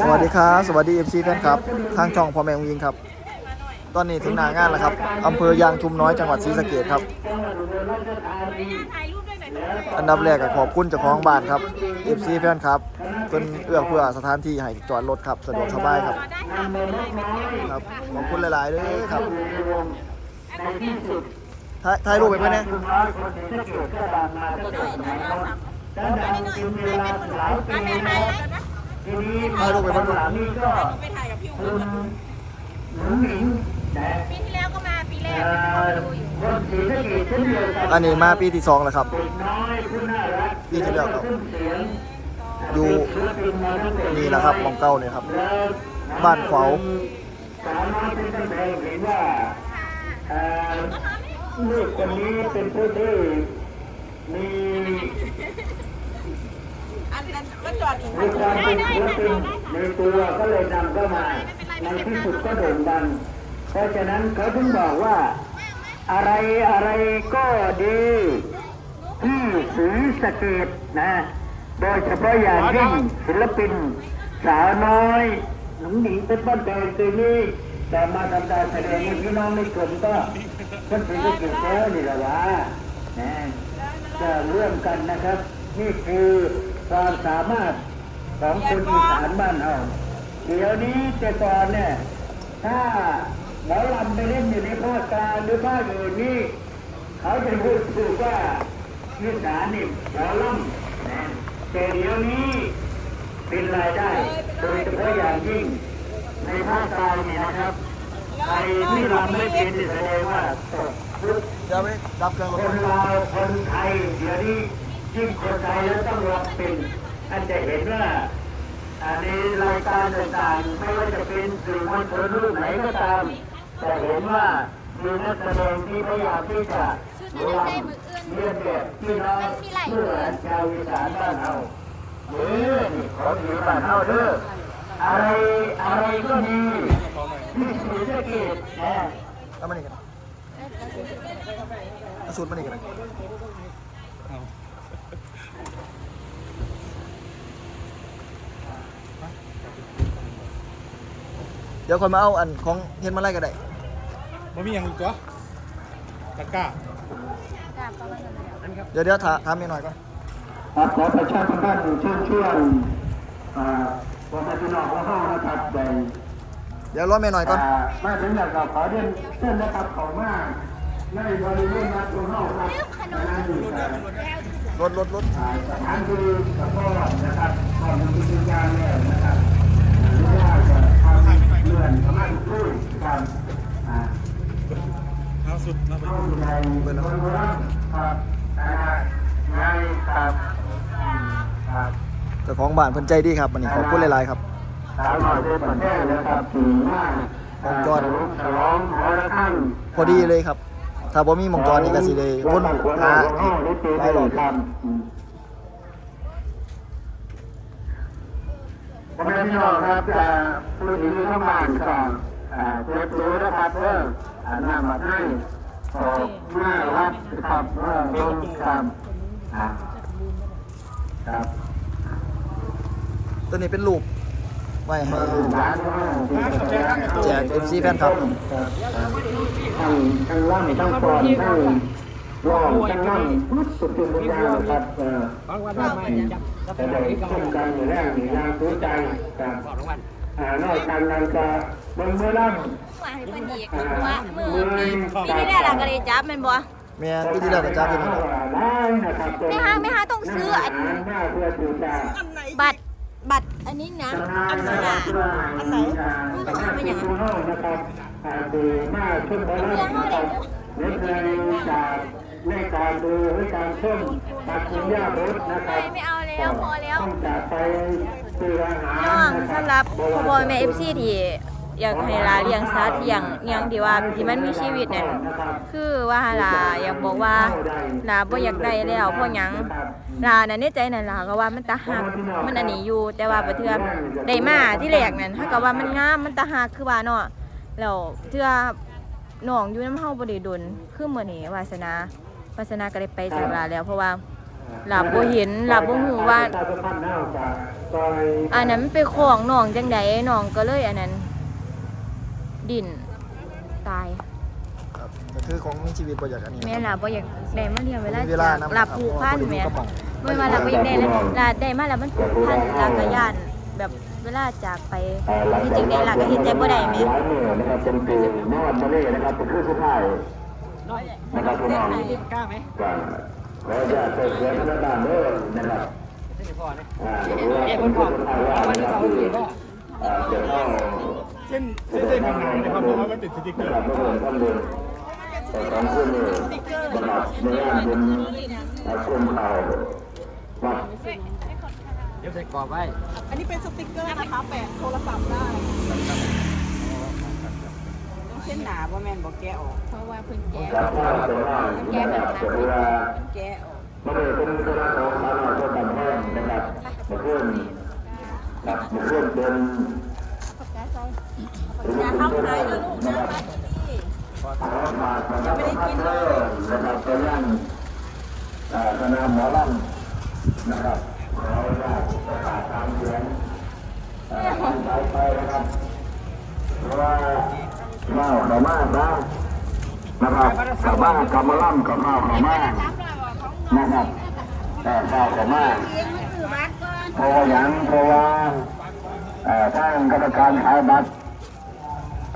สวัสดีครับ สวัสดี FC แฟนครับ ทางช่องพ่อแม่องยิงครับ ตอนนี้ถึงหน้างานแล้วครับอำเภอยางชุมน้อยจังหวัดศรีสะเกษครับ อันดับแรกก็ขอบคุณเจ้าของบ้านครับ FC แฟนครับเพิ่นเอื้อเพื่อสถานที่ให้จอดรถครับสะดวกสบายครับครับ ขอบคุณหลายๆเลยครับถ่ายถ่ายรูปไปไหมเนี่ยถ่าย รูปไปบ้างลูกไปถ่ายกับพี่อุ้มปีที่แล้วก็มาปีแรกดูอยู่อันนี้มาปีที่สองแล้วครับปีที่แล้วครับอยู่นี่แหละครับมองเก้าเนี่ยครับ บ้านขาลูกคนนี้เป็นผู้ที่มี อันนั้นก็จอดอยู่มีความเป็นศิลปินในตัวก็เลยนำเข้ามาในที่สุดก็โด่งดังเพราะฉะนั้นเขาถึงบอกว่า อะไรอะไรก็ดีที่ศรีสะเกดนะ โดยเฉพาะอย่างยิ่งศิลปิน สาวน้อยหนุ่มหนิงเป็นต้นแต่คืนนี้แต่มาทำการแสดงให้พี่น้องในกลุ่มก็ก็ศรีสะเกดแล้วนี่แหละวะนะจะร่วมกันนะครับ นี่คือ ความสามารถของคนอีสานบ้านเราเดี๋ยวนี้แต่ก่อนเนี่ย ถ้าหมอลำไปเล่นอยู่ในภาคกลางหรือภาคอื่นนี่เขาจะพูดถูกว่าอีสานนี่หมอลำนะแต่เดี๋ยวนี้เป็นรายได้โดยเฉพาะอย่างยิ่งในภาคกลางนี่นะครับใครที่รำไม่เป็นแสดงว่าตกคเดี๋ยวไปดับเครื่องรคถนลาวคนไทยเดี๋ยวนี้ ยิ่งคนไทยแล้วต้องรับเป็นท่านจะเห็นว่าอันนี้รายการต่างๆ ไม่ว่าจะเป็นสื่อมวลชนรูปไหนก็ตามจะเห็นว่ามีนักแสดงที่พยายามที่จะรำเลียนแบบพี่น้องเพื่อชาวอีสานบ้านเราเด้อนี่ของดีบ้านเราเด้ออะไรอะไรก็ดีที่ศรีสะเกษนะเอามานี่กันเอาสูตรมานี่กัน เดี๋ยวคนมาเอาอันของเฮ็ดมาไล่ก็ได้มันมีอย่างอีกตัวตะกร้าเดี๋ยวเดี๋ยวถาถามเมียหน่อยก่อนครับขอประชาสัมพันธ์เชิญชวนอ่าพ่อแม่พี่น้องของเฮานะครับได้เดี๋ยวรอเมียหน่อยก่อนอ่ามาถึงแล้วก็ขอเรียนเชิญนะครับเข้ามาในบริเวณวัดของเฮาครับขณะนี้ก็รถรถรถอ่าสถานที่สะพอนนะครับขอมีกิจการแล้วนะครับอนุญาตจะทำเลื่อนประมาณครู่ครับอ่าเอาสุดมาไปเข้าสู่ในบริเวณวัดครับอ่าในครับครับเจ้าของบ้านเพิ่นใจดีครับวันนี้ขอบคุณหลายๆครับสาวหน่อยเป็นประเทศนะครับถึงมากของจอดฉลองหอระฆังพอดีเลยครับ ถ้าบ่มีมองจอนี่ก็สิได้วนหาอีกหลายรอบ ครับ พ่อแม่พี่น้องครับจะผู้ที่อยู่ข้างบ้านก็อ่าเจ็บรู้นะครับเพื่ออ่านำมาให้ขอมารับครับเพื่อลงครับอ่าครับตัวนี้เป็นรูปไว้ให้ร้านก็แจก FC แฟนครับทั้งทั้งล่ำทั้งกรอนทั้ง ร้องทั้งนั่งสุดทุกอย่างครับเอ่อแต่ได้ชมกันอยู่แล้วนี่นะรู้ใจครับอ่านอกจากนั้นก็เบิ่งเมื่อล่ำว่าให้เพิ่นอีกว่ามือปีปีที่แล้วเราก็ได้จับมันบ่แม่นปีที่แล้วก็จับอยู่นี่แหละไม่ฮะไม่ฮะต้องซื้ออันบัตรบัตรอันนี้นะอันสลากอันไหนมันคือเป็นอย่างนั้นนะครับอ่าดูมาชมบอลนะครับ เล็กเลยจากในการดูในการชมตัดคุณย่าบดนะครับไม่เอาแล้วพอแล้วต้องจากไปซื้ออาหารน้องนะคสำหรับพ่อพ่อแม่ FC ที่อยากให้ลาเลี้ยงสัตว์เลี้ยงเลี้ยงที่ว่าที่มันมีชีวิตนั่นคือว่าลาอยากบอกว่าลาบ่อยากได้แล้วเพราะหยังลานั่นในใจนั่นลาก็ว่ามันตาหักมันอันนี้อยู่ แต่ว่าบ่เทื่อได้มาที่แรกนั่นถ้าก็ว่ามันงามมันตาหักคือว่าเนาะแล้วเทื่อน้องอยู่นำเฮาบ่ได้ดนคือมื้อนี้วาสนา วาสนาก็ได้ไปจากลาแล้วเพราะว่าหลับบ่เห็นหลับบ่ฮู้ว่าประชาสัมพันธ์หน้าจากซอยอันนั้นมันไปของน้องจังไดน้องก็เลยอันนั้น ดินตายครับก็คือของมีชีวิตบ่อยากอันนี้แม่หลับบ่อยากได้มาเรียนเวลามีเวลาจากนำหลับผูกพันแม่ครับเมื่อมาหลับบ่อยากได้แล้วหลับได้มาแล้วมันผูกพันหลักกะย่านแบบเวลาจากไปที่จริงได้หลักก็เฮ็ดใจบ่ได้แม่หลายมือนะครับเป็นปีนวดมาเลยนะครับเป็นคือสุดท้าย นะครับพี่น้องกล้าไหมกล้าขออนุญาตเปิดเผยพนักงานเด้อนะครับอ่าเรียกคนพ่อวันนี้เขาสิก็อ่าเดี๋ยวเข้าเส้นเส้นเส้นหางๆนะครับเพราะว่ามันเป็นสติ๊กเกอร์ครับเมื่อท่านเดินแต่สองคนนี่นะครับในงานเป็นอ่ากลุ่มข่าววัดอันนี้เป็นสติกเกอร์นะคะแปะโทรศัพท์ได้ต้องเส้นหนาว่าแมนบอกแกะออก เพราะว่าเพิ่งแกะจากภาพแต่ว่านะครับแต่ว่าแกะออกไม่ได้เป็นคณะของสาวน้อยเพื่อกันแห้งนะครับเมื่อคืนครับเมื่อคืนเป็นอย่าเข้าในนะลูกนะมาที่ขอฝากนะครับพัดเริ่มนะครับเป็นยังเอ่อคณะหมอลำนะครับ นะครับกับบ้านกับมาล่ำกับเมาเขามากนะครับแต่เมาเขามากเพราะว่าอย่างเพราะว่าเอ่อทางกรรมการขายบัตร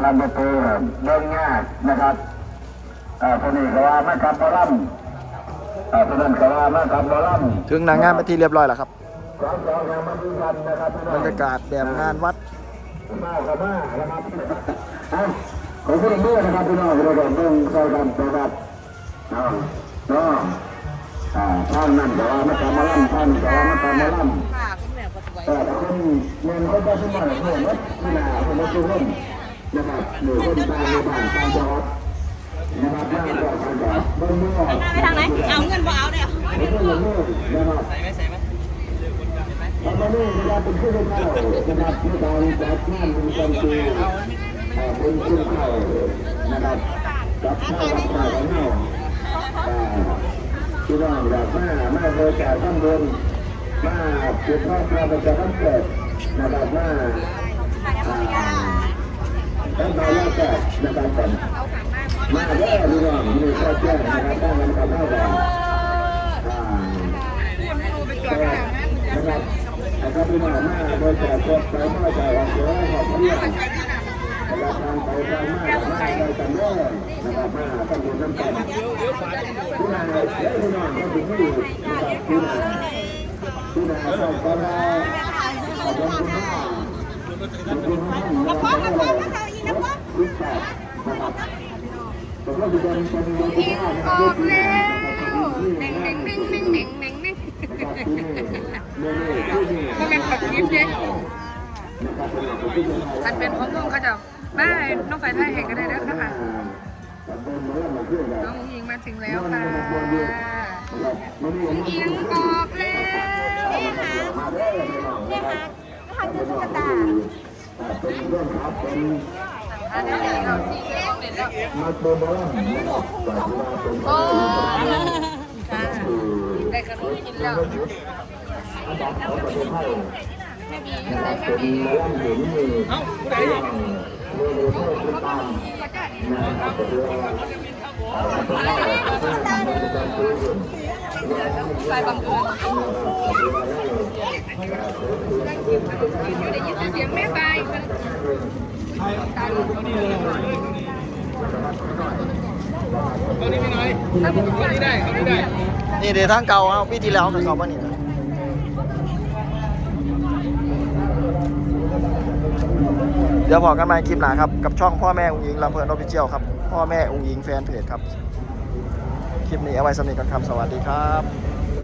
ลำประตูเดินยากนะครับเอ่อคนนี้ก็ว่าไม่กลับมาล่ำเอ่อคนนั้นก็ว่าไม่กลับมาล่ำถึงนางงานไปนที่เรียบร้อยแล้วครับสองสองยังมาดูกันนะครับพี่น้บอรงรยากาศแบบงานวัดมากับมานะครับเอา ขอพูดเมื่อนะครับพี่น้องเราก็ต้องเข้ากันนะครับเอาเนาะอ่าท่านนั่นก็ว่าม่กลับมาล่ำท่านก็ว่าม่กลับมาล่ำค่ะคุณแม่ก็สวยแต่คนเงินเขาจะขึ้นมาเพื่อนวัดที่นาคนละตัวคนนะครับหรือคนตามในบ้านตามจังหวัดนะครับหน้าจอทางแบบเมื่อเมื่อไปทางไหนเอาเงินบ่เอาเนี่ยไม่ใช่เงินเมื่อนะครับใส่ไหมใส่ไหมแล้วก็นี่นะครับเป็นผู้เป็นเจ้านะครับในการจัดงานเป็นการตี เป็นผู้เจ้านะครับรับข้าวรับข้าวของเราพี่น้องอยากมามาโดยแก่ข้างบนมาจุดทอดมาเป็นจะทั้งเกิดนะครับมาตั้งใจว่าจะนะครับก่อนมาเด้อพี่น้องมีข้อแจ้งนะครับตั้งกันกับเท่ากันนะครับนะครับพี่น้องมาโดยแต่กดไปมาจากอำเภอขอบเรียนนะครับทางไปมามาไปกันเด้อนะครับมาตั้งอยู่น้ำกันพี่น้องเด้อพี่อนะครับพี่น้ องที่นาชอบก็ได้ขอบคุณมากขอบคุณมากนะครับขอบคุณมากนะครับคุณแปดนะครับผมก็จะเป็นเป็นดูที่ห้านะครับดูที่ห้าเน่งเน่งเน่งเน่งเน่งเน่งเน่งก็เป็นแบบยิ้มเด็ กอันเป็นของวงเขาจะมาน้องไฟไทยเองก็ได้แล้วค่ะน้องอิงมาถึงแล้วค่ะอิงบอกแล้วเป็นเรื่องครับเป็นอันนี้เราสีแดงเด็ดแล้วมาเติมบอลนะครับแต่ที่ว่าเป็นโอ้ได้ขนมกินแล้ว ไทยนะครับเป็นเรื่องถึงมือเอ้าผู้ใดเนี่ยมือมือเพื่อติดตามนะครับเป็นเรื่องใส่บังเอิญได้ยินเสียงแม่ตายตอนนี้ไม่น้อยตอนนี้ได้ตอนนี้ได้ นี่เดี๋ยวทางเก่าเอาปีที่แล้วมันเขาบ้านี่ะเดี๋ยวพอกันใหม่คลิปหน้าครับ กับช่องพ่อแม่องค์หญิงลำเพลินออฟฟิเชียลครับ พ่อแม่องค์หญิงแฟนเพจครับ คลิปนี้เอาไว้สำหรับกันครับ สวัสดีครับ